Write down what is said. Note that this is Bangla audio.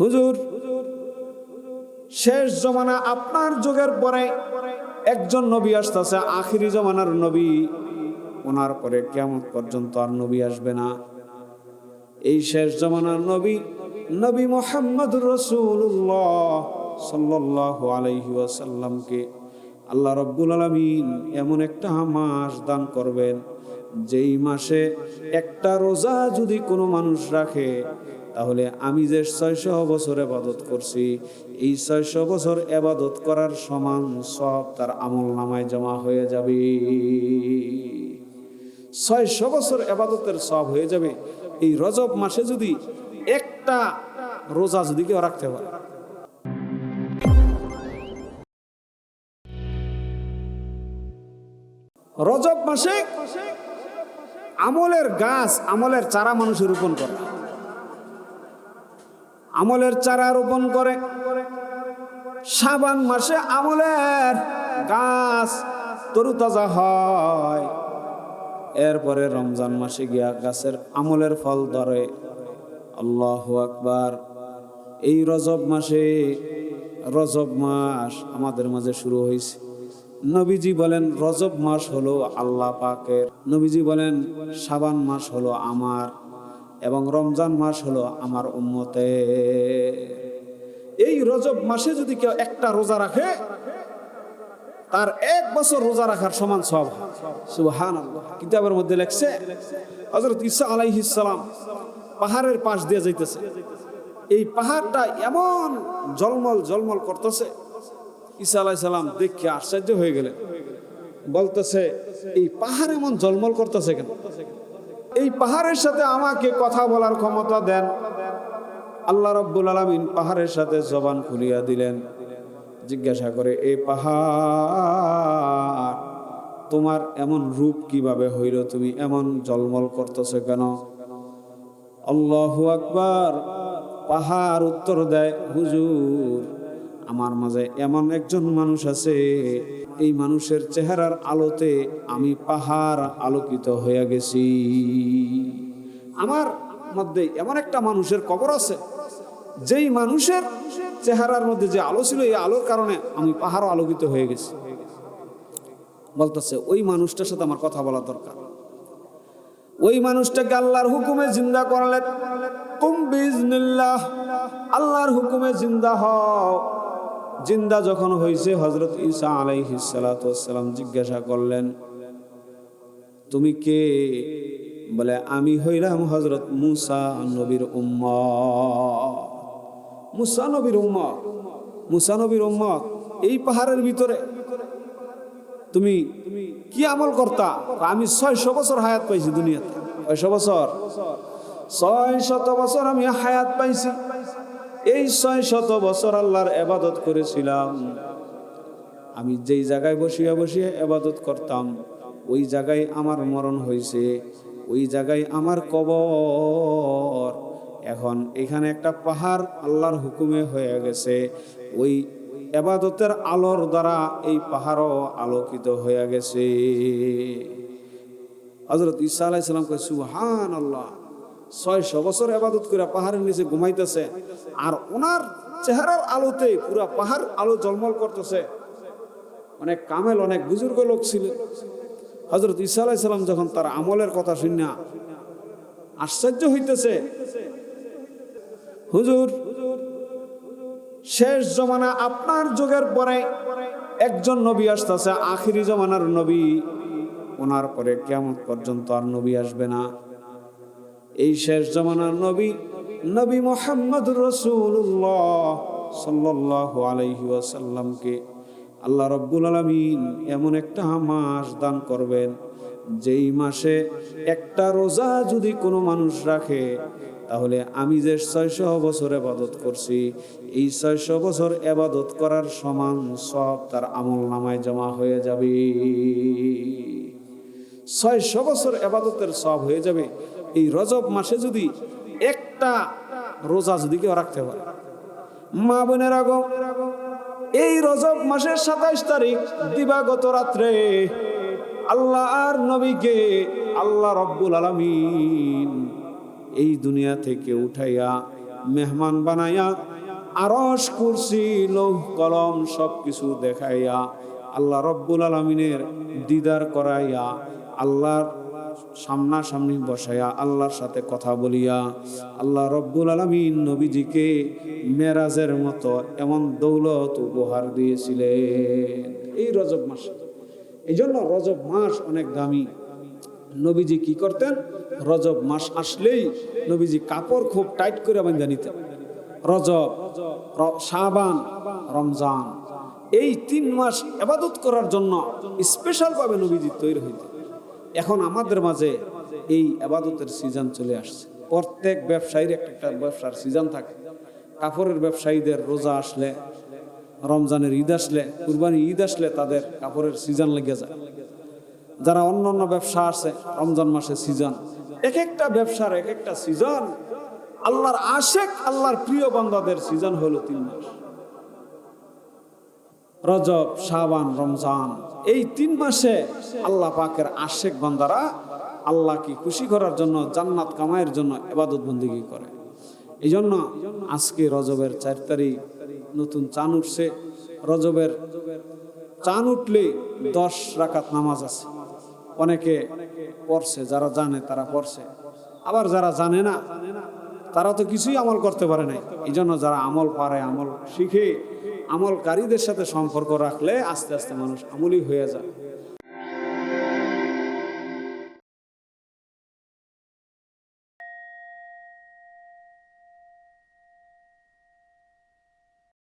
হুজুর, শেষ জমানা আপনার যুগের পরে একজন নবী আসতেছে, আখিরি জমানার নবী। ওনার পরে কেমন পর্যন্ত আর নবী আসবে না। এই শেষ জমানার নবী নবী মোহাম্মদ রসুল্লাহ সাল্লাহ আলাইহি ওয়াসাল্লামকে আল্লাহ রব্বুল আলমিন এমন একটা মাস দান করবেন, যেই মাসে একটা রোজা যদি কোনো মানুষ রাখে তাহলে আমি যে ছয়শো বছর এবাদত করছি, এই ছয়শো বছর এবাদত করার সমান সব তার আমল নামায় জমা হয়ে যাবে। ছয়শো বছর এবাদতের সব হয়ে যাবে। এই রজব মাসে যদি একটা রোজা যদি কেউ রাখতে পারে। রজব মাসে আমলের গাছ, আমলের চারা মানুষের রোপণ করে। আমলের চারা রোপণ করে। সাবান মাসে আমলের গাছ তরুতাজা হয়। এরপরে রমজান মাসে গিয়া গাছের আমলের ফল ধরে। আল্লাহ আকবার। এই রজব মাসে রজব মাস আমাদের মাঝে শুরু হয়েছে নবীজি বলেন, রজব মাস হলো আল্লাহ পাকের। নবীজি বলেন, সাবান মাস হলো আমার। এবং রমজান মাস হলো আমার উম্মতে। এই রজব মাসে যদি কেউ একটা রোজা রাখে, তার এক বছর রোজা রাখার সমান সব সুবহান কিতাবের মধ্যে লেখছে হজরত ইসা আলাইহিস সালাম পাহাড়ের পাশ দিয়ে যাইতেছে। এই পাহাড়টা এমন জলমল জলমল করতেছে, ঈসা আলাইহিস সালাম দেখে আশ্চর্য হয়ে গেলেন। বলতেছে, এই পাহাড় এমন জলমল করতেছে কেন? এই পাহাড়ের সাথে আমাকে কথা বলার ক্ষমতা দেন। আল্লাহ রব্বুল আলমিন পাহাড়ের সাথে জবান খুলিয়া দিলেন। জিজ্ঞাসা করে এই পাহাড়, তোমার এমন রূপ কীভাবে হইল? তুমি এমন জলমল করতেছো কেন? আল্লাহু আকবার, পাহাড় উত্তর দেয়, হুজুর, আমার মাঝে এমন একজন মানুষ আছে এই মানুষের চেহারার আলোতে আমি পাহাড় আলোকিত হয়ে গেছি। আমার মধ্যে এমন একটা মানুষের কবর আছে, যেই মানুষের চেহারার মধ্যে যে আলো ছিল, এই আলোর কারণে আমি পাহাড়ও আলোকিত হয়ে গেছি। বলতেছে, ওই মানুষটার সাথে আমার কথা বলা দরকার। ওই মানুষটাকে আল্লাহর হুকুমে জিন্দা করলেন তুম আল্লাহর হুকুমে জিন্দা হও। জিন্দা যখন হয়েছে হজরত ঈসা আলাইহিসালাম জিজ্ঞাসা করলেন, তুমি কে? বলে, আমি হইলাম হজরত মুসা নবীর উম্মত। মুসা নবীর উম্মত, মুসা নবীর উম্মত, এই পাহাড়ের ভিতরে। তুমি কি আমল করতা? আমি ছয়শো বছর হায়াত পাইছি দুনিয়াতে। ছয়শো বছর? ছয় শত বছর আমি হায়াত পাইছি। এই ছয় শত বছর আল্লাহর এবাদত করেছিলাম। আমি যেই জায়গায় বসিয়া বসিয়া এবাদত করতাম, ওই জায়গায় আমার মরণ হয়েছে, ওই জায়গায় আমার কবর। এখন এখানে একটা পাহাড় আল্লাহর হুকুমে হয়ে গেছে, ওই এবাদতের আলোর দ্বারা এই পাহাড়ও আলোকিত হয়ে গেছে। হজরত ঈসা আলাইসালাম কয় সুহান আল্লাহ ছয়শো বছর আবাদত করে পাহাড়ের নিচে ঘুমাইতেছে। আর ওনার চেহারার আলোতে পুরা পাহাড় আলো জলমল করতেছে। অনেক কামেল, অনেক বুজুর্গ লোক ছিলেন হজরত ঈসা আলাইসালাম যখন তার আমলের কথা শুনিয়া আশ্চর্য হইতেছে, হুজুর, শেষ জমানা আপনার যুগের পরে একজন নবী আসতেছে, আখিরি জমানার নবী। ওনার পরে কেমন পর্যন্ত আর নবী আসবে না। এই শেষ জমানার নবী নবী মোহাম্মদ রসুল্লাহ সাল্লাহ আলাইহি ওয়াসাল্লামকে আল্লাহ রব্বুল আলমিন এমন একটা মাস দান করবেন, যেই মাসে একটা রোজা যদি কোনো মানুষ রাখে, তাহলে আমি যে ছয়শো বছর এবাদত করছি, এই ছয়শো বছর এবাদত করার সমান সব তার আমল নামায় জমা হয়ে যাবে। ছয়শো বছর এবাদতের সব হয়ে যাবে। এই রজব মাসে যদি একটা রোজা যদি কেউ রাখতে পারে। মা বোনের আগম এই রজব মাসের সাতাইশ তারিখ দিবাগত রাত্রে আল্লাহ আর নবীকে আল্লাহ রব্বুল আলমিন এই দুনিয়া থেকে উঠাইয়া মেহমান বানাইয়া আরস কুরসি, লৌহ, কলম সব কিছু দেখাইয়া আল্লাহ রব্বুল আলমিনের দিদার করাইয়া আল্লাহর সামনাসামনি বসাইয়া আল্লাহর সাথে কথা বলিয়া আল্লাহ রব্বুল আলমিন নবীজিকে মেরাজের মতো এমন দৌলত উপহার দিয়েছিলেন। এই রজব মাসে। এই জন্য রজব মাস অনেক দামি। নবীজি কি করতেন? রজব মাস আসলেই নবীজি কাপড় খুব টাইট করে বান্ধা নিতেন। রজব শাবান, রমজান। এই তিন মাস এবাদত করার জন্য স্পেশালভাবে নবীজি তৈরি হইতেন। এখন আমাদের মাঝে এই আবাদতের সিজন চলে আসছে। প্রত্যেক ব্যবসায়ীর একটা একটা ব্যবসার সিজন থাকে। কাপড়ের ব্যবসায়ীদের রোজা আসলে, রমজানের ঈদ আসলে কুরবানি ঈদ আসলে তাদের কাপড়ের সিজন লেগে যায়। যারা অন্য অন্য ব্যবসা আছে, রমজান মাসে সিজন এক একটা ব্যবসার এক একটা সিজন আল্লাহর আশেক, আল্লাহর প্রিয় বান্দাদের সিজন হলো তিন মাস। রজব, শাবান, রমজান, এই তিন মাসে আল্লাহ পাকের আশেক বন্দারা আল্লাহকে খুশি করার জন্য, জান্নাত কামাইয়ের জন্য এবাদত বন্দিগি করে। এই জন্য আজকে রজবের চার তারিখ নতুন চান উঠছে। রজবের চান উঠলে দশ রাকাত নামাজ আছে। অনেকে পড়ছে, যারা জানে তারা পড়ছে। আবার যারা জানে না, তারা তো কিছুই আমল করতে পারে নাই। এই জন্য যারা আমল পারে, আমল শিখে আমলকারীদের সাথে সম্পর্ক রাখলে আস্তে আস্তে মানুষ আমলই হয়ে যায়।